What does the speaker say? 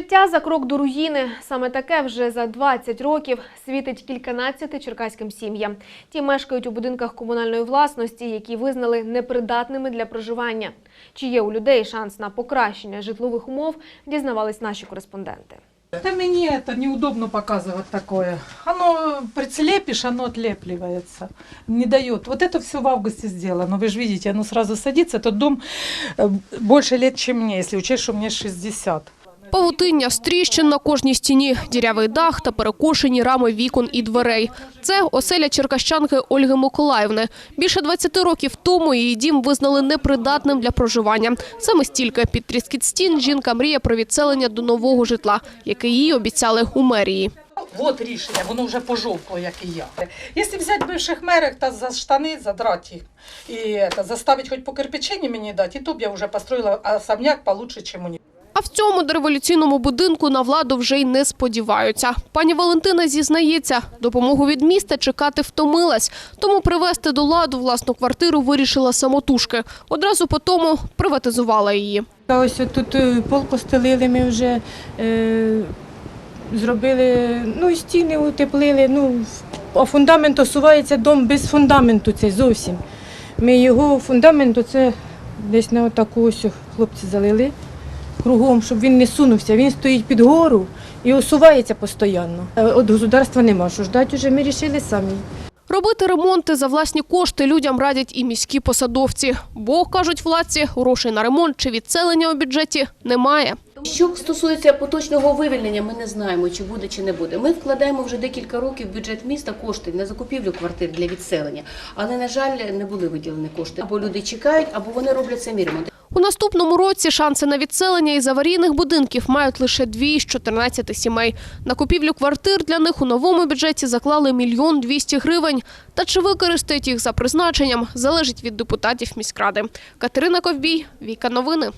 Життя за крок до руїни. Саме таке вже за 20 років світить кільканадцяти черкаським сім'ям. Ті мешкають у будинках комунальної власності, які визнали непридатними для проживання. Чи є у людей шанс на покращення житлових умов, дізнавались наші кореспонденти. Да мне это неудобно показывать такое. Оно прицелепишь, оно отлепливается. Не дает. Вот это все в августе сделано. Вы же видите, оно сразу садится. Этот дом э, больше лет, чем мне, если учесть, что мне 60. Павутиння з тріщин на кожній стіні, дірявий дах та перекошені рами вікон і дверей. Це оселя черкащанки Ольги Миколаївни. Більше 20 років тому її дім визнали непридатним для проживання. Саме стільки під тріскіт стін жінка мріє про відселення до нового житла, яке їй обіцяли у мерії. Вот рішення, воно вже пожовкло, як і я. Якщо взяти бивших мерах та за штани задрати їх і это, заставити хоч по кирпичині мені дати, і то б я вже построїла особняк получше, ніж у них. В цьому дореволюційному будинку на владу вже й не сподіваються. Пані Валентина зізнається, допомогу від міста чекати втомилась, тому привезти до ладу власну квартиру вирішила самотужки. Одразу по тому приватизувала її. Ось тут е, пол постелили ми вже, е, зробили, ну стіни утеплили. Ну, а фундамент осувається дом без фундаменту це зовсім. Ми його фундамент це десь на таку ось хлопці залили кругом, щоб він не сунувся. Він стоїть під гору і осувається постійно. Е, От государства нема, що ждати вже ми вирішили самі. Робити ремонти за власні кошти людям радять і міські посадовці. Бо, кажуть владці, грошей на ремонт чи відселення у бюджеті немає. Що стосується поточного вивільнення, ми не знаємо, чи буде, чи не буде. Ми вкладаємо вже декілька років в бюджет міста кошти на закупівлю квартир для відселення, але на жаль, не були виділені кошти. Або люди чекають, або вони роблять самі ремонт. У наступному році шанси на відселення із аварійних будинків мають лише дві з 14 сімей. На купівлю квартир для них у новому бюджеті заклали мільйон двісті гривень. Та чи використають їх за призначенням, залежить від депутатів міськради. Катерина Ковбій, Віка Новини.